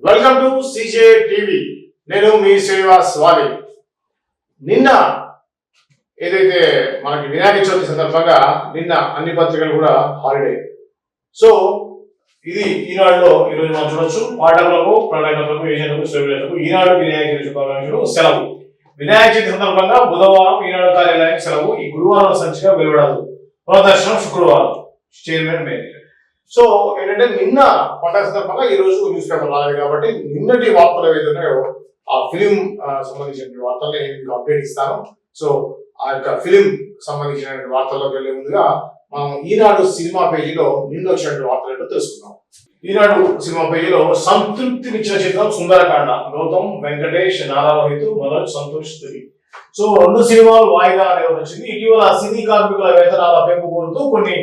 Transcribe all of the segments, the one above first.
Welcome to CJ TV. నేను మీ శ్రీనివాస్ వాలి నిన్న ఏదైతే మనకి వినాయక చవితి సందర్భంగా నిన్న అన్ని పత్రికలు కూడా హాలిడే. సో ఇది ఈనాడులో ఈరోజు మనం చూడొచ్చు. పాఠకులకు ప్రణాళికలకు ఏజెంట్లకు స్టూడెంట్లకు ఈనాడు వినాయక చవితి శుభాకాంక్షలు సెలవు. వినాయక చవితి సందర్భంగా బుధవారం ఈనాడు కార్యాలయానికి సెలవు. ఈ గురువారం సంచిక వెలువడదు. ప్రదర్శనం శుక్రవారం. చైర్మన్ మేనేజర్ సో ఏంటంటే నిన్న పండగ సందర్భంగా ఈ రోజు న్యూస్ పేపర్ రాలేదు కాబట్టి నిన్నటి వార్తలు ఏవైతే ఉన్నాయో ఆ ఫిలిం సంబంధించిన వార్తల్ని మీకు అప్డేట్ ఇస్తాను. సో ఆ యొక్క ఫిలిం సంబంధించిన వార్తల్లోకి వెళ్ళే ముందుగా మనం ఈనాడు సినిమా పేజీలో నిన్న వచ్చినటువంటి వార్తలు ఏంటో తెలుసుకుందాం. ఈనాడు సినిమా పేజీలో సంతృప్తినిచ్చిన చిత్రం సుందరకాండ గౌతమ్ వెంకటేష్ నారా మనోజ్ సంతోష్ తులి సో రెండు సినిమాలు వాయిదా అనేది వచ్చింది. ఇటీవల సినీ కార్మికుల వేతనాల పెంపు కోరుతూ కొన్ని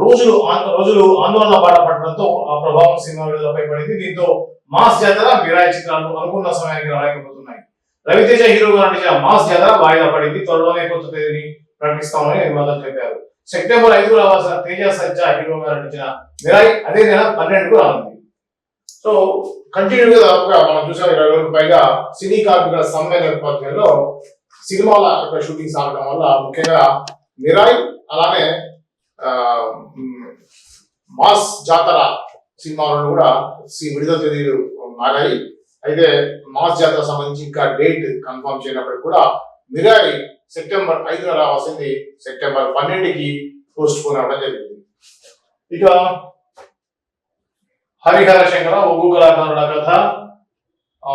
రోజులు రోజులు ఆందోళన బాట పడడంతో ఆ ప్రభావం సినిమా విడుదలపై పడింది. దీంతో మాస్ జాతర మిరాయి చిత్రాలు అనుకున్న సమయానికి రాలేకపోతున్నాయి. రవితేజ హీరోగా నటించిన మాస్ జాతర వాయిదా పడింది. త్వరలోనే కొత్త తేదీని ప్రకటిస్తామని నిర్మాతలు చెప్పారు. సెప్టెంబర్ ఐదుకు రావాల్సిన తేజ సజ్జా హీరోగా నటించిన మిరాయి అదే నెల పన్నెండుకు రానుంది. సో కంటిన్యూగా దాదాపుగా మనం చూసాం ఇరవై రోజులకు పైగా సినీ కార్మికుల సమ్మె నేపథ్యంలో సినిమాల యొక్క షూటింగ్ సాగడం వల్ల ముఖ్యంగా మిరాయి అలానే మాస్ జాతర సినిమాలను కూడా సి- విడుదల తేదీలు మారాయి. అయితే మాస్ జాతర సంబంధించి ఇంకా డేట్ కన్ఫర్మ్ చేయనప్పటికి కూడా మిరాయి సెప్టెంబర్ ఐదున రావాల్సింది సెప్టెంబర్ పన్నెండుకి పోస్ట్ పోన్ అవ్వడం జరిగింది. ఇక హరిహర శంకర ఒగ్గు కళాకారుల కథ. ఆ,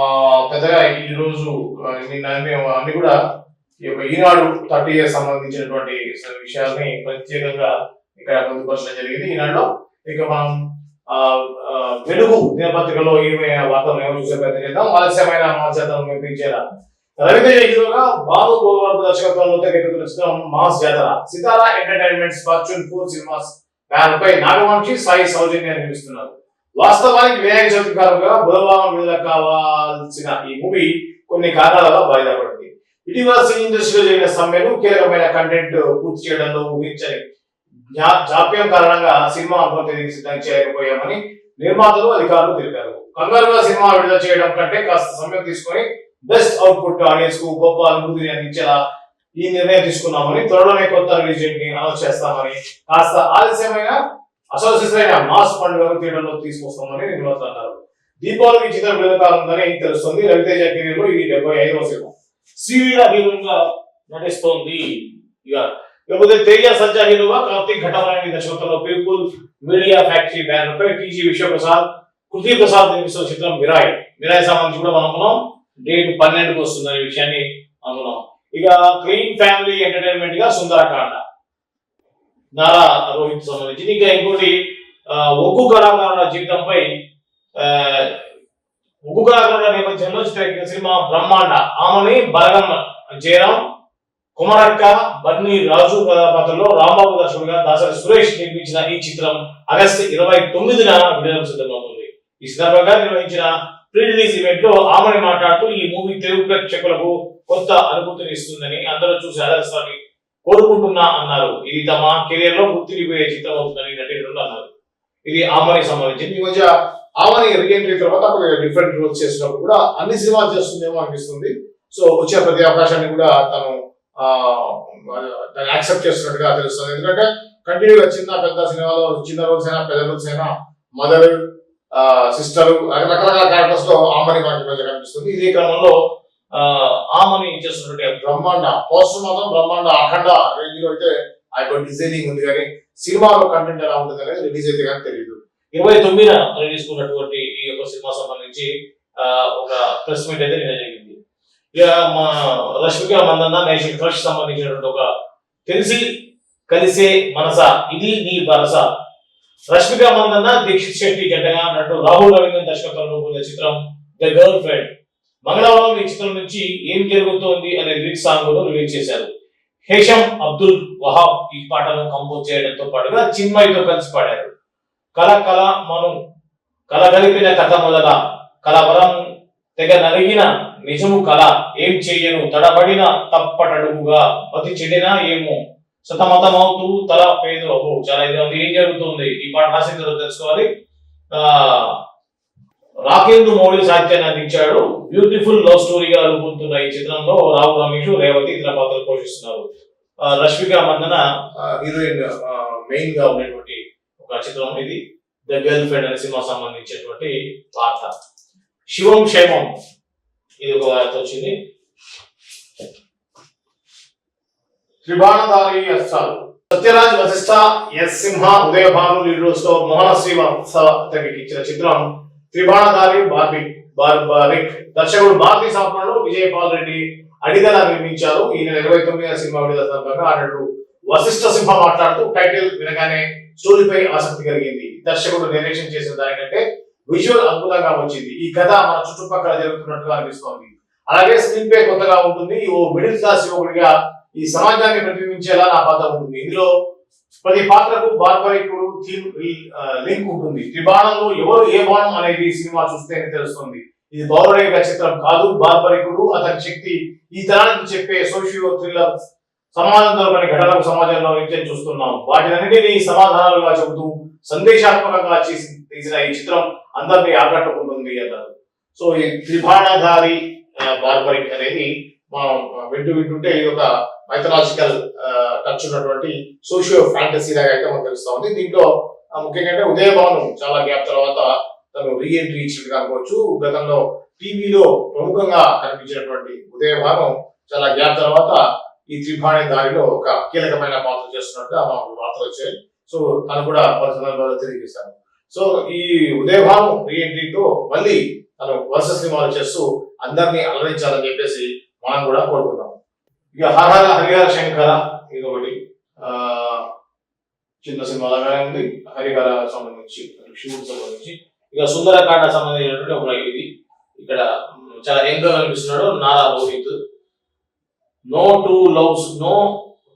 పెద్దగా ఈరోజు నిన్న అన్ని కూడా ఈ యొక్క ఈనాడు థర్టీ ఇయర్స్ సంబంధించినటువంటి విషయాల్ని ప్రత్యేకంగా ఇక్కడ పొందుపరచడం జరిగింది. ఈనాడులో ఇక మనం ఆ, వెలుగు దినపత్రికలో ఏమైనా వార్తలు ఏమో చూసే ప్రయత్నం చేద్దాం. ఆలస్యమైన మాధ్యతను వినిపించేలా. రవితేజ హీరోగా బాబు గోవర్ధ దర్శకత్వంలో తెరకెక్కుతున్న చిత్రం mass Jathara. Sithara entertainments fortune four cinemas banner Nagavamsi Sai Soujanya నిర్మిస్తున్నారు. వాస్తవానికి వినాయక చవితి కారణంగా బుధవారం విడుదల కావాల్సిన ఈ మూవీ కొన్ని కారణాల వల్ల వాయిదా పడింది. ఇటీవల సినీ ఇండస్ట్రీలో జరిగిన సమ్మెను కీలకమైన కంటెంట్ పూర్తి చేయడంలో ఊహించని జాప్యం కారణంగా సినిమా అనుమతి తేదీకి సిద్ధం చేయకపోయామని నిర్మాతలు అధికారులు తెలిపారు. కంగారుగా సినిమా విడుదల చేయడం కంటే కాస్త సమయం తీసుకొని బెస్ట్ అవుట్పుట్ ఆడియన్స్కు గొప్ప అనుభూతిని అందించేలా ఈ నిర్ణయం తీసుకున్నామని త్వరలోనే కొత్త రిలీజ్ని అనౌన్స్ చేస్తామని కాస్త ఆలస్యమైన అసోసియేషన్ అయిన మాస్ పండుగను థియేటర్లో తీసుకొస్తామని నిర్మాతలు అన్నారు. దీపావళికి చిత్రం విడుదల కానుందని తెలుస్తుంది. రవితేజ కెరీర్లో ఇది డెబ్బై ఐదవ సినిమా. శ్రీవీర హీరోగా నటిస్తోంది ఇక లేకపోతే తేజ సజ్జా హీరోగా కార్తీక్ ఘటమనేని దర్శకత్వంలో పీపుల్ మీడియా ఫ్యాక్టరీ బ్యానర్ పై టీజీ విశ్వప్రసాద్ కృతి ప్రసాద్ నిర్మిస్తున్న చిత్రం మిరాయ్. మిరాయ్ సంబంధించి కూడా మనం అనుకున్నాం. డేట్ పన్నెండుకి వస్తుందనే విషయాన్ని అనుకున్నాం. ఇక క్లీన్ ఫ్యామిలీ ఎంటర్టైన్మెంట్గా సుందరకాండ. నారా రోహిత్ సంబంధించి ఇంకా ఇంకోటి ఒక్కు ఒగ్గు కళాకారుల జీవితంపై ఉగ్గు కళాకారుల నేపథ్యంలో చిత్రీకరించిన సినిమా బ్రహ్మాండ. ఆమెని బలగమ్మ జయరాం కుమరక్క బన్నీ రాజు కథాపాత్రలో రాంబాబు దర్శకుడిగా దాసరి సురేష్ నిర్మించిన ఈ చిత్రం ఆగస్టు ఇరవై తొమ్మిదిన విడుదల సిద్ధమవుతుంది ఈ సందర్భంగా నిర్వహించిన ప్రీ రిలీజ్ ఈవెంట్లో ఆమెని మాట్లాడుతూ ఈ మూవీ తెలుగు ప్రేక్షకులకు కొత్త అనుభూతిని ఇస్తుందని అందరూ చూసి ఆదరిస్తారని కోరుకుంటున్నా అన్నారు. ఇది తమ కెరీర్లో గుర్తిపోయే చిత్రం అవుతుందని నటీనటులు అన్నారు. ఇది ఆమని సంబంధించింది. ఈ మధ్య ఆమని రీఎంట్రీ తర్వాత డిఫరెంట్ రోల్స్ చేసినప్పుడు కూడా అన్ని సినిమా చేస్తుందేమో అనిపిస్తుంది. సో వచ్చే ప్రతి అవకాశాన్ని కూడా తను దాన్ని యాక్సెప్ట్ చేస్తున్నట్టుగా తెలుస్తుంది. ఎందుకంటే కంటిన్యూగా చిన్న పెద్ద సినిమాలో చిన్న రోల్స్ అయినా పెద్ద రోల్స్ అయినా మదర్ సిస్టర్ రకరకాల క్యారెక్టర్స్లో ఆమని మనకి మంచిగా కనిపిస్తుంది. ఇదే క్రమంలో ఆ, ఆమని చేస్తున్నటువంటి బ్రహ్మాండ పోస్టర్ మాత్రం బ్రహ్మాండ అఖండ రేంజ్లో అయితే ఆ యొక్క డిజైనింగ్ ఉంది. కానీ సినిమాలో కంటెంట్ ఎలా ఉంటుంది అనేది రిలీజ్ అయితే కానీ తెలియదు ఇరవై తొమ్మిదిన రిలీజ్ కున్నటువంటి ఈ యొక్క సినిమా సంబంధించి ఆ, ఒక ప్రెస్ మీట్ అయితే నిన్న జరిగింది. ఇక మా రష్మిక మందన్న నేషనల్ క్రష్ సంబంధించినటువంటి ఒక తెలిసి కలిసే మనస ఇది నీ వరస. రష్మిక మందన్న దీక్షిత్ శెట్టి జంటగా అన్నట్టు రాహుల్ రవీంద్రన్ దర్శకత్వంలో రూపొందిన చిత్రం ద గర్ల్ ఫ్రెండ్. మంగళవారం ఈ చిత్రం నుంచి ఏం జరుగుతోంది అనే లిరిక్ సాంగ్ను రిలీజ్ చేశారు. హేషం అబ్దుల్ వహాబ్ ఈ పాటను కంపోజ్ చేయడంతో పాటుగా చిన్మయ్తో కలిసి పాడారు. కల కల మను. కలగలిపిన కథ మొదల కలవరం తెగ నలిగిన నిజము కల ఏం చెయ్యను తడబడిన తప్పటడుగుగా మతి చెడినా ఏమో? సతమతమవుతూ తల పేదు. అబ్బో చాలా ఇది ఉంది. ఏం జరుగుతుంది? ఈ పాట రాసిందో తెలుసుకోవాలి. రాకేంద్ర మౌళి సాహిత్యాన్ని అందించాడు బ్యూటిఫుల్ లవ్ స్టోరీగా రూపొందుతున్న ఈ చిత్రంలో రావు రమేష్ రేవతి ఇతర పాత్రలు పోషిస్తున్నారు. రష్మిక మందన హీరోయిన్ మెయిన్గా ఉన్నటువంటి చిత్రం ఇది. ద గర్ల్ ఫ్రెండ్ అనే సినిమా సంబంధించినటువంటి వార్త. శివం క్షేమం. ఇది ఒక వార్త వచ్చింది. త్రిబాణధారి అస్సాలు సత్యరాజ్ వశిష్ఠ ఎస్ సింహ ఉదయభాను లీడర్స్ మోహన శ్రీవాత్స అతనికి ఇచ్చిన చిత్రం త్రిబాణధారి బార్బి బార్బారిక్ దర్శకుడు భారతీ సాఫ్ట్వేర్ విజయపాల్ రెడ్డి అడిగల నిర్మించారు. ఈ ఇరవై తొమ్మిది సినిమా విడుదల సందర్భంగా అన్నట్టు వశిష్ఠ సింహ మాట్లాడుతూ టైటిల్ వినగానే స్టోరీపై ఆసక్తి కలిగింది. దర్శకుడు నిర్దేశం చేసిన దానికంటే విజువల్ అద్భుతంగా వచ్చింది. ఈ కథ మన చుట్టుపక్కల జరుగుతున్నట్టుగా అనిపిస్తోంది. అలాగే స్క్రీన్ పే కొత్తగా ఉంటుంది. ఓ మిడిల్ క్లాస్ యువకుడిగా ఈ సమాజాన్ని ప్రతిబింబించేలా నా పాత్ర ఉంటుంది. ఇందులో ప్రతి పాత్రకు బార్బరికుడు థీమ్ లింక్ ఉంటుంది. త్రిబాణంలో ఎవరు ఏ బాణం అనేది సినిమా చూస్తేనే తెలుస్తుంది. ఇది పౌరాణిక చిత్రం కాదు. బార్బరికుడు అతని శక్తి ఈ తరానికి చెప్పే సోషియో థ్రిల్లర్ సమాజంతో కొన్ని ఘటనలు సమాజంలో నిత్యం చూస్తున్నాం. వాటినన్నిటినీ సమాధానాలుగా చెబుతూ సందేశాత్మకంగా చేసి తీసిన ఈ చిత్రం అందరినీ ఆకట్టుకుంటుంది అన్నారు. సో ఈ త్రిభాణధారి బార్బరిక్ అనేది మనం వింటూ వింటుంటే ఇది ఒక మైథలాజికల్ టచ్ ఉన్నటువంటి సోషియో ఫ్యాంటసీ లాగా అయితే మనకు తెలుస్తా ఉంది. దీంట్లో ముఖ్యంగా అంటే ఉదయభాను చాలా గ్యాప్ తర్వాత తను రీఎంట్రీ ఇచ్చినట్టుగా అనుకోవచ్చు. గతంలో టీవీలో ప్రముఖంగా కనిపించినటువంటి ఉదయభాను చాలా గ్యాప్ తర్వాత ఈ త్రిభాణి దారిలో ఒక కీలకమైన పాత్ర చేస్తున్నట్టు మనకు వార్తలు వచ్చాయి. సో తను కూడా పర్సనల్ సందర్భాల్లో తెలియజేశాను సో ఈ ఉదయభావం రీఎంట్రీతో మళ్ళీ తను వరుస సినిమాలు చేస్తూ అందరినీ అలరించాలని చెప్పేసి మనం కూడా కోరుకుందాం. ఇక హరహర హరిహర శంకర ఇది ఒకటి ఆ, చిన్న సినిమా లాగానే ఉంది. హరిహర సంబంధించి శివుడికి సంబంధించి. ఇక సుందరకాండ సంబంధించినటువంటి ఒక ఇది. ఇక్కడ చాలా ఎంతో కనిపిస్తున్నాడు Nara Rohit no two loves no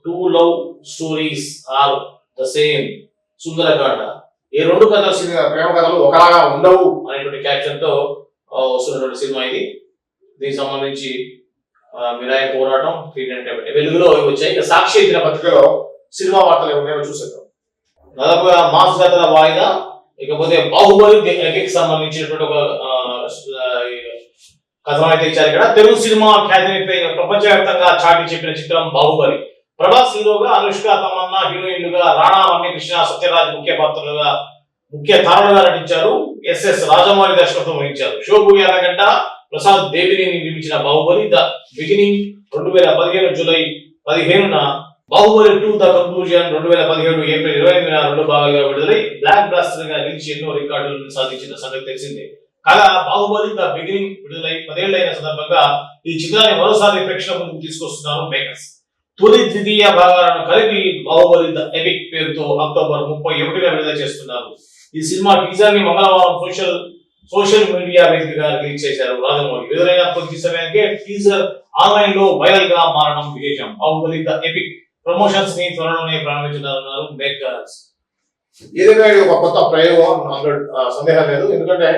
two love stories are the same Sundarakanda. ఈ రెండు కథల సినిమా ప్రేమ కథలు ఒకలాగా ఉండవు అనేటువంటి క్యాప్షన్తో వస్తున్నటువంటి సినిమా ఇది. దీనికి సంబంధించి ఆ, మిరాయి పోరాటం త్రీ నైన్ వెలుగులో వచ్చాయి. ఇక సాక్షి ఇచ్చిన పత్రికలో సినిమా వార్తలు ఏమున్నాయో చూసేద్దాం. దాదాపుగా మాస్ జాతర వాయిదా ఇకపోతే బాహుబలి సంబంధించినటువంటి ఒక ఆ, ఇచ్చారు ఇక్కడ. తెలుగు సినిమా ఖ్యాతిని ప్రపంచవ్యాప్తంగా చాటి చెప్పిన చిత్రం బాహుబలి. ప్రభాస్ హీరోగా అనుష్క తమన్నా హీరోయిన్లుగా రాణా రమ్యకృష్ణ సత్యరాజ్ ముఖ్య పాత్రలుగా ముఖ్య తారలుగా నటించారు. ఎస్ఎస్ రాజమౌళి దర్శకత్వం వహించారు. షోబు ఎర్రగడ్డ ప్రసాద్ దేవిని నిర్మించిన బాహుబలి ద బిగినింగ్ రెండు వేల పదిహేను జూలై పదిహేనున బాహుబలి టూ ద కంక్లూజన్ రెండు వేల పదిహేడు ఏప్రిల్ ఇరవై ఎనిమిదిన రెండు భాగాలుగా విడుదలై బ్లాక్ బ్లాస్టర్గా నిలిచి ఎన్నో రికార్డులను సాధించిన సంగతి తెలిసిందే. కాగా బాహుబలి ద బిగినింగ్ విడుదలై పదేళ్ళైన సందర్భంగా ఈ చిత్రాన్ని మరోసారి ప్రేక్షకుల ముందుకు తీసుకొస్తున్నారు మేకర్స్ తొలి ద్వితీయ భాగాలను కలిపి బాహుబలి ద ఎపిక్ పేరుతో అక్టోబర్ ముప్పై ఒకటిన విడుదల చేస్తున్నారు. ఈ సినిమా టీజర్ని మంగళవారం సోషల్ సోషల్ మీడియా వేదికగా రిలీజ్ చేశారు రాజమౌళి. విడుదలైన కొద్ది సమయానికే టీజర్ ఆన్లైన్లో వైరల్గా మారడం విశేషం. బాహుబలి ద ఎపిక్ ప్రమోషన్స్ని త్వరలోనే ప్రారంభించనున్నారు మేకర్స్ ఏదైనా ఒక కొత్త ప్రయోగం సందేహం లేదు. ఎందుకంటే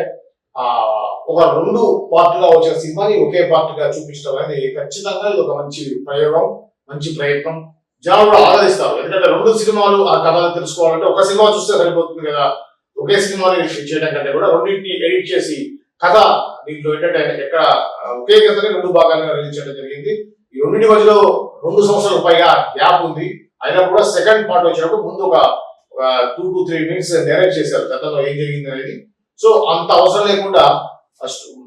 ఒక రెండు పార్ట్గా వచ్చిన సినిమాని ఒకే పార్ట్గా చూపించడం అనేది ఖచ్చితంగా ఇది ఒక మంచి ప్రయోగం మంచి ప్రయత్నం. జనాలు కూడా ఆదరిస్తారు ఎందుకంటే రెండు సినిమాలు ఆ కథలు తెలుసుకోవాలంటే ఒక సినిమా చూస్తే సరిపోతుంది కదా. ఒకే సినిమాని చేయడం కంటే కూడా రెండింటిని ఎడిట్ చేసి కథ దీంట్లో ఏంటంటే ఎక్కడ ఒకే కథని రెండు భాగాలుగా రిలీజ్ చేయడం జరిగింది. ఈ రెండింటి మధ్యలో రెండు సంవత్సరాల పైగా గ్యాప్ ఉంది. అయినా కూడా సెకండ్ పార్ట్ వచ్చినప్పుడు ముందు ఒక two to three minutes narrate చేశారు. గతంలో ఏం జరిగింది అనేది సో అంత అవసరం లేకుండా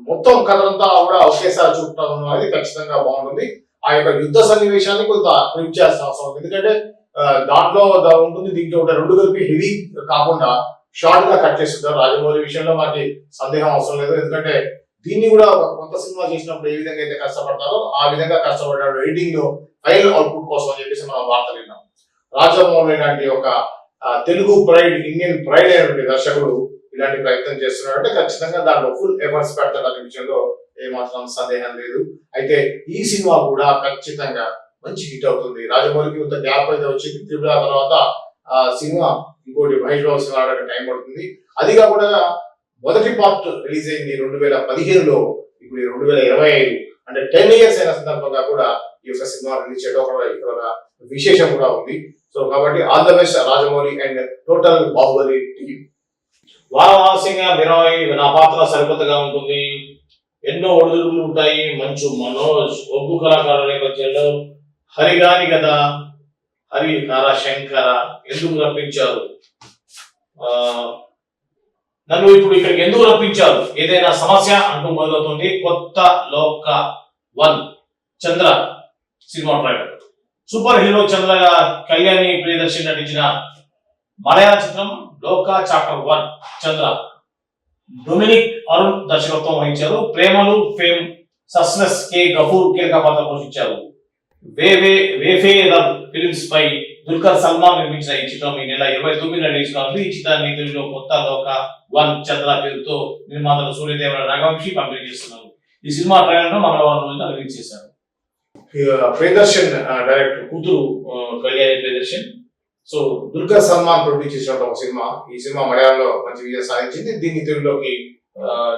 మొత్తం కథ అంతా కూడా ఒకేసారి చూపుతాం అనేది ఖచ్చితంగా బాగుంటుంది. ఆ యొక్క యుద్ధ సన్నివేశాన్ని కొంత ప్రింట్ చేయాల్సిన అవసరం ఉంది. ఎందుకంటే దాంట్లో దా- ఉంటుంది దీంట్లో ఉంటే రెండు కలిపి హెవీ కాకుండా షార్ట్గా కట్ చేస్తుంటారు. రాజమౌళి విషయంలో మనకి సందేహం అవసరం లేదు. ఎందుకంటే దీన్ని కూడా ఒక కొత్త సినిమా చేసినప్పుడు ఏ విధంగా అయితే కష్టపడతారో ఆ విధంగా కష్టపడ్డాడు ఎడిటింగ్లో ఫైనల్ అవుట్పుట్ కోసం అని చెప్పేసి మనం వార్తలు విన్నాం. రాజమౌళి లాంటి ఒక తెలుగు ప్రైడ్ ఇండియన్ ప్రైడ్ అయినటువంటి దర్శకుడు ఇలాంటి ప్రయత్నం చేస్తున్నాడు అంటే ఖచ్చితంగా దాంట్లో ఫుల్ ఎఫర్ట్స్ పెడతాడు అనే విషయంలో ఏమాత్రం సందేహం లేదు. అయితే ఈ సినిమా కూడా ఖచ్చితంగా మంచి హిట్ అవుతుంది. రాజమౌళికి ఇంత గ్యాప్ అయితే వచ్చింది. త్రిపుల తర్వాత ఆ సినిమా ఇంకోటి మహేష్ బాబు సినిమా ఆడడానికి టైం పడుతుంది. అది కాకుండా మొదటి పార్ట్ రిలీజ్ అయింది రెండు వేల పదిహేనులో. ఇప్పుడు రెండు వేల ఇరవై ఐదు అంటే టెన్ ఇయర్స్ అయిన సందర్భంగా కూడా ఈ యొక్క సినిమా రిలీజ్ చేయడం ఇక్కడ విశేషం కూడా ఉంది. సో కాబట్టి all the best Rajamouli and total Baahubali team వారణాసిగా Mirai నా పాత్ర సరికొత్తగా ఉంటుంది. ఎన్నో ఒడిదుడుకులు ఉంటాయి. మంచు మనోజ్ ఒగ్గు కళాకారుల నేపథ్యంలో హరిగాని కదా హరి హర శంకర ఎందుకు రప్పించారు? ఆ, నన్ను ఇప్పుడు ఇక్కడికి ఎందుకు రప్పించారు? ఏదైనా సమస్య అంటూ మొదలవుతుంది. కొత్త Loka one Chandra cinema trailer. Super hero Chandra Kalyani Priyadarshi నటించిన మలయాళ చిత్రం Lokah chapter one Chandra. Dominic Arun దర్శకత్వం వహించారు. ప్రేమలు ఫేమ్ సస్నెస్ కే. గఫూర్ కీలక పాత్ర పోషించారు. వే ఫిల్మ్స్ పై దుల్కర్ సల్మాన్ నిర్మించిన ఈ చిత్రం ఈ నెల ఇరవై తొమ్మిది రిలీజ్ కానుంది. ఈ చిత్రాన్ని తెలుగులో కొత్త లోక వన్ చంద్ర పేరుతో నిర్మాతలు సూర్యదేవర నాగవంశి పంపిణీ చేస్తున్నారు. ఈ సినిమా ట్రైలర్ మంగళవారం రోజున రిలీజ్ చేశారు. ప్రియదర్శన్ డైరెక్టర్ కూతురు కళ్యాణి ప్రియదర్శన్. సో దుర్గా సల్మాన్ ప్రొడ్యూస్ చేసిన ఒక సినిమా. ఈ సినిమా మలయాళంలో మంచి విజయం సాధించింది. దీన్ని తెలుగులోకి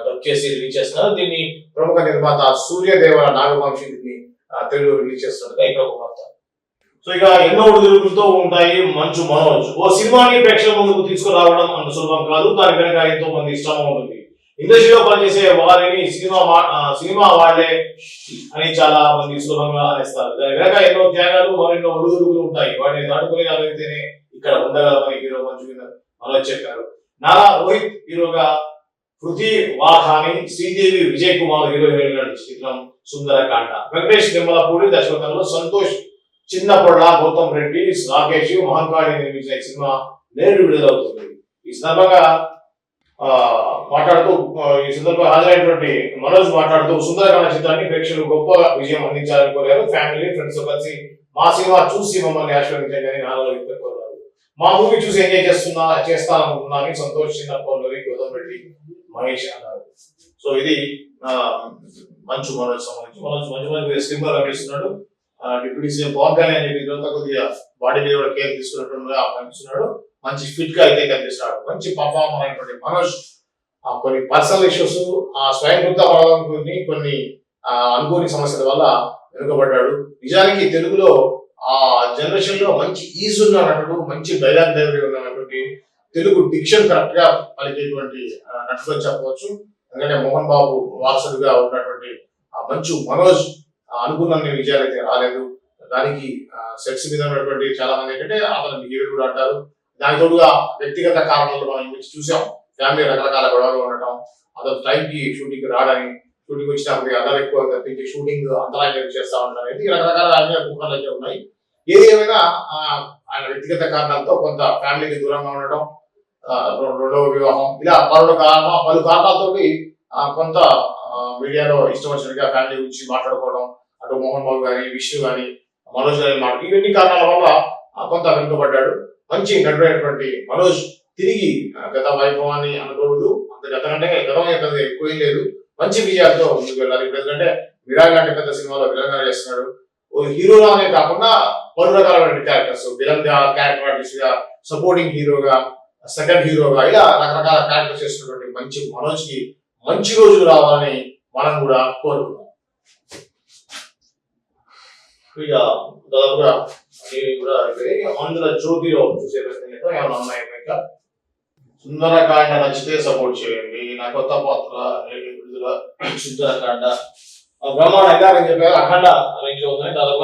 డబ్ చేసి రిలీజ్ చేస్తున్నారు. దీన్ని ప్రముఖ నిర్మాత సూర్యదేవర నాగవంశి దీన్ని తెలుగులో రిలీజ్ చేస్తున్నట్టుగా ఇక్కడ ఒక వార్త. సో ఇక ఎన్నో ఒడిదుడుకులతో ఉంటాయి మంచు మనోజ్. ఓ సినిమాని ప్రేక్షకుల ముందుకు తీసుకురావడం అంత సులభం కాదు. దాని వెనక ఎంతో మంది శ్రమ ఉంటుంది. ఇండస్ట్రీలో పనిచేసే వారిని సినిమా సినిమా వాళ్ళే అని చాలా మంది సులభంగా అనేస్తారు దాని వెనక ఎన్నో త్యాగాలు మరెన్నో ఒడిదుడుకులు ఉంటాయి. వాటిని దాటుకుని రాగలిగితేనే ఇక్కడ ఉండగలమని హీరో మంచు మీద మనోజ్ చెప్పారు. నారా రోహిత్ హీరోగా పృథ్వీ వాహాని శ్రీదేవి విజయ్ కుమార్ హీరో హీరోయిన్ నటించిన చిత్రం సుందరకాండ. వెంకటేష్ నిమ్మలపూడి దర్శకత్వంలో సంతోష్ చిన్నపొళ్ళ గౌతమ్ రెడ్డి రాకేష్ మహంకాళి నిర్మించిన ఈ సినిమా నేడు విడుదలవుతుంది. ఈ సందర్భంగా మాట్లాడుతూ ఈ సందర్భంగా హాజరైనటువంటి మనోజ్ మాట్లాడుతూ సుందరకాండ చిత్రాన్ని ప్రేక్షకులు గొప్ప విజయం అందించాలని కోరారు. ఫ్యామిలీ ఫ్రెండ్స్తో కలిసి మా సినిమా చూసి మమ్మల్ని ఆశీర్వదించండి అని నాలుగు వ్యక్తులు కోరారు. మా మూవీ చూసి ఎంజాయ్ చేస్తున్నా చేస్తాననుకున్నా అని సంతోష్ చిన్నపల్లి గౌతమ్ రెడ్డి మహేష్ అన్నారు. సో ఇది మంచు మనోజ్ సంబంధించి. మనోజ్ మంచి మంచి స్లిమ్ కనిపిస్తున్నాడు డిప్యూటీ సీఎం పవన్ కళ్యాణ్ చెప్పిన తర్వాత కొద్దిగా బాడీ మీద కూడా కేర్ తీసుకున్నట్టుగా కనిపిస్తున్నాడు మంచి ఫిట్గా అయితే కనిపిస్తున్నాడు. మంచి పర్ఫార్మర్ అయినటువంటి మనోజ్ ఆ, కొన్ని పర్సనల్ ఇష్యూస్ ఆ స్వయంకృత కొన్ని కొన్ని అనుకోని సమస్యల వల్ల వెనుకబడ్డాడు. నిజానికి తెలుగులో ఆ జనరేషన్లో మంచి ఈజ్ ఉన్న నటుడు మంచి డైలాగ్ డెలివరీ ఉన్నటువంటి తెలుగు డిక్షన్ కరెక్ట్గా పలికేటువంటి నటుడు అని చెప్పవచ్చు. ఎందుకంటే మోహన్ బాబు వారసుడిగా ఉన్నటువంటి ఆ మంచు మనోజ్ అనుకున్న విజయాలు అయితే రాలేదు. దానికి సెక్స్ మీద ఉన్నటువంటి చాలా మంది ఏంటంటే అతని బిహేవియర్ కూడా అంటారు. దాని తోడుగా వ్యక్తిగత కారణాలు మనం ఈ చూసాం. ఫ్యామిలీ రకరకాల గొడవలు ఉండటం అతను టైంకి షూటింగ్ రాడని షూటింగ్ వచ్చినప్పుడు అడ్డాలు ఎక్కువ తప్పించి షూటింగ్ అంతరాయం చేస్తా ఉంటారు అనేది రకరకాల అన్ని అయితే ఉన్నాయి. ఏది ఏమైనా ఆయన వ్యక్తిగత కారణాలతో కొంత ఫ్యామిలీకి దూరంగా ఉండటం రెండవ వివాహం ఇలా పలు కారణం పలు కారణాలతోటి కొంత మీడియాలో ఇష్టం వచ్చినట్టుగా ఫ్యామిలీ గురించి మాట్లాడుకోవడం డాక్టర్ మోహన్ బాబు కానీ విష్ణు గాని మనోజ్ గారి మాట. ఇవన్నీ కారణాల వల్ల ఆ, కొంత వెనుకబడ్డాడు. మంచి నటుడైనటువంటి మనోజ్ తిరిగి గత వైభవాన్ని అనుకోడు అంత గత కంటే గతం పెద్ద ఎక్కువ లేదు. మంచి విజయాలతో ముందుకు వెళ్ళాలి. ఎందుకంటే విరాగ్ పెద్ద సినిమాలో విలన్ చేస్తున్నాడు. ఓ హీరోలానే కాకుండా పలు రకాలైన క్యారెక్టర్స్ విలన్గా క్యారెక్టర్ ఆర్టిస్ట్గా సపోర్టింగ్ హీరోగా సెకండ్ హీరోగా ఇలా రకరకాల క్యారెక్టర్స్ చేస్తున్నటువంటి మంచి మనోజ్కి మంచి రోజులు రావాలని మనం కూడా కోరుకున్నాం ఇక దాదాపుగా అన్ని కూడా అయిపోయాయి. ఆంధ్ర జ్యోతిలో చూసే ప్రయత్నం ఏమైనా ఉన్నాయి ఇంకా సుందరకాండ నచ్చితే సపోర్ట్ చేయండి. నా కొత్త పాత్ర విడుదల సుందరకాండ. బ్రహ్మాండంగా నేను చెప్పాను అఖండ రేంజ్లో ఉంది. దాదాపు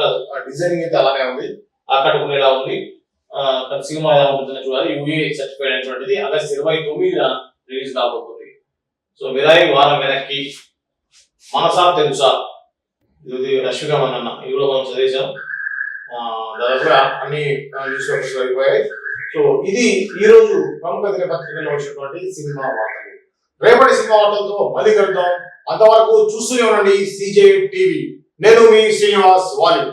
డిజైనింగ్ అయితే అలానే ఉంది. ఆకట్టుకునేలా ఉంది. సినిమా ఎలా ఉంటుందని చూడాలి. యూఏ సర్టిఫైడ్ అయినటువంటిది ఆగస్ట్ ఇరవై తొమ్మిదిన రిలీజ్ కాబోతుంది. సో మిరాయి వారం వెనక్కి మనసా తెలుసా? ఇది రష్మిక మన్నన్న ఇది కూడా మనం చదివేశాం. దాదాపుగా అన్ని న్యూస్ పేపర్స్ అయిపోయాయి. సో ఇది ఈ రోజు ప్రముఖ దినపత్రికలో వచ్చినటువంటి సినిమా వార్తలు. రేపటి సినిమా వార్తలతో మళ్ళీ కలుద్దాం. అంతవరకు చూస్తూనే ఉండండి సిజే టీవీ. నేను మీ శ్రీనివాస్ వాలి